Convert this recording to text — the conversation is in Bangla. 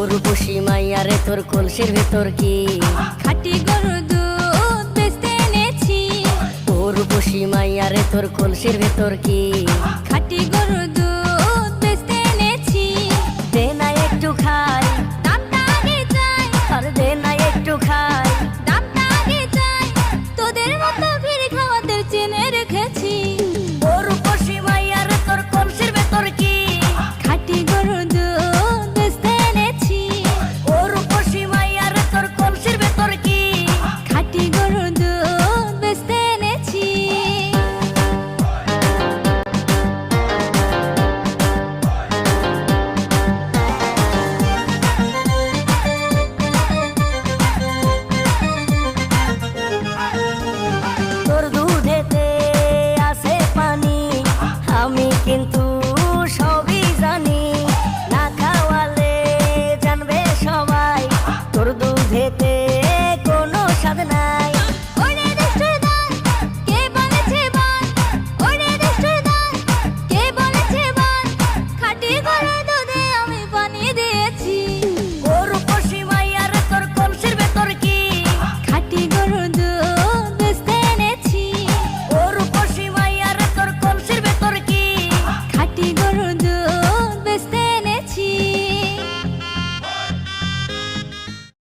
মাইয়ারে তোর কলসির ভেতর কি? খাটি গরু দুধ বেচতে এনেছি। ও রূপসী মাইয়ারে তোর কলসির ভেতর কি? খাটি গরু